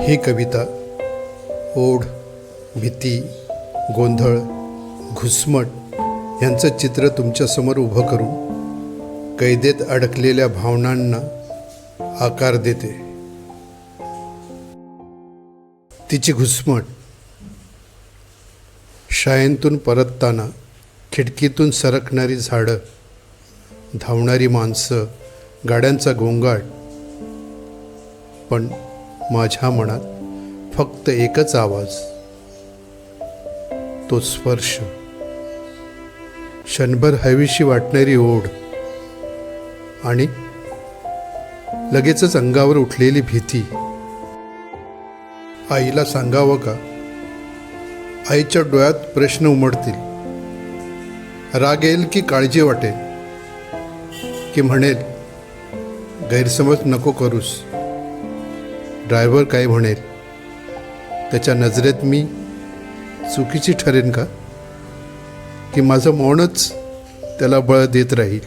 ही कविता ओढ भीती गोंधळ घुसमट यांचं चित्र तुमच्यासमोर उभं करून कैदेत अडकलेल्या भावनांना आकार देते. तिची घुसमट. शाळेतून परतताना खिडकीतून सरकणारी झाडं धावणारी माणसं गाड्यांचा गोंगाट. पण माझ्या मनात फक्त एकच आवाज. तो स्पर्श. क्षणभर हवीशी वाटणारी ओढ. आणि लगेचच अंगावर उठलेली भीती. आईला सांगावं का? आईच्या डोळ्यात प्रश्न उमटतील राग येईल की काळजी वाटेल? की म्हणेल गैरसमज नको करूस. ड्रायव्हर काय म्हणेल त्याच्या नजरेत मी चुकीची ठरेन का? की माझं मौनच त्याला बळ देत राहील?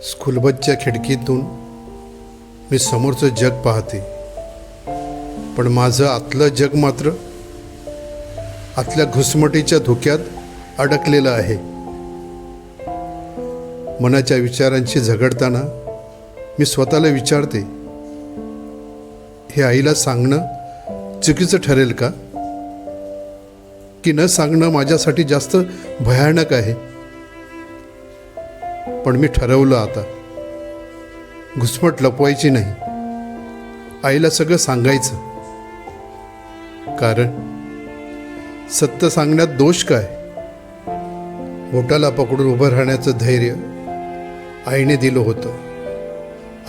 स्कूलबसच्या खिडकीतून मी समोरचं जग पाहते. पण माझं आतलं जग मात्र आतल्या घुसमटीच्या धोक्यात अडकलेलं आहे. मनाच्या विचारांशी झगडताना मी स्वतःला विचारते हे आईला सांगणं चुकीचं ठरेल का? की न सांगणं माझ्यासाठी जास्त भयानक आहे? पण मी ठरवलं आता. घुसमट लपवायची नाही. आईला सगळं सांगायचं. कारण सत्य सांगण्यात दोष काय? बोटाला पकडून उभं राहण्याचं धैर्य आईने दिलं होतं.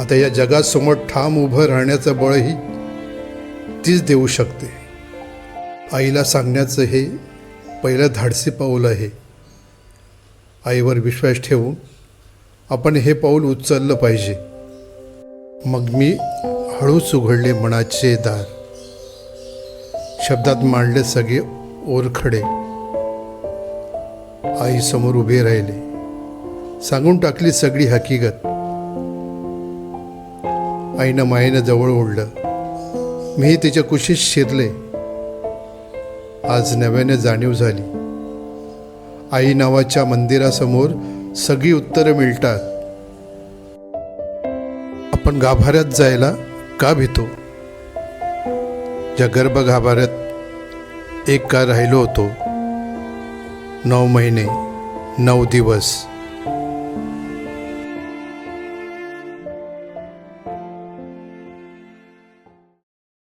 आता या जगासमोर ठाम उभं राहण्याचं बळही तीच देऊ शकते. आईला सांगण्याचं हे पहिलं धाडसी पाऊल आहे. आईवर विश्वास ठेवून आपण हे पाऊल उचललं पाहिजे. मग मी हळूच उघडले मनाचे दार. शब्दात मांडले सगळे ओरखडे. आईसमोर उभे राहिले. सांगून टाकली सगळी हकीकत. आईनं मायेनं जवळ ओढलं. मीही तिच्या कुशीत शिरले. आज नव्याने जाणीव झाली. आई नावाच्या मंदिरासमोर सगळी उत्तरं मिळतात. आपण गाभाऱ्यात जायला का भीतो? ज्या गर्भ गाभाऱ्यात एक का राहिलो होतो. नऊ महिने नऊ दिवस.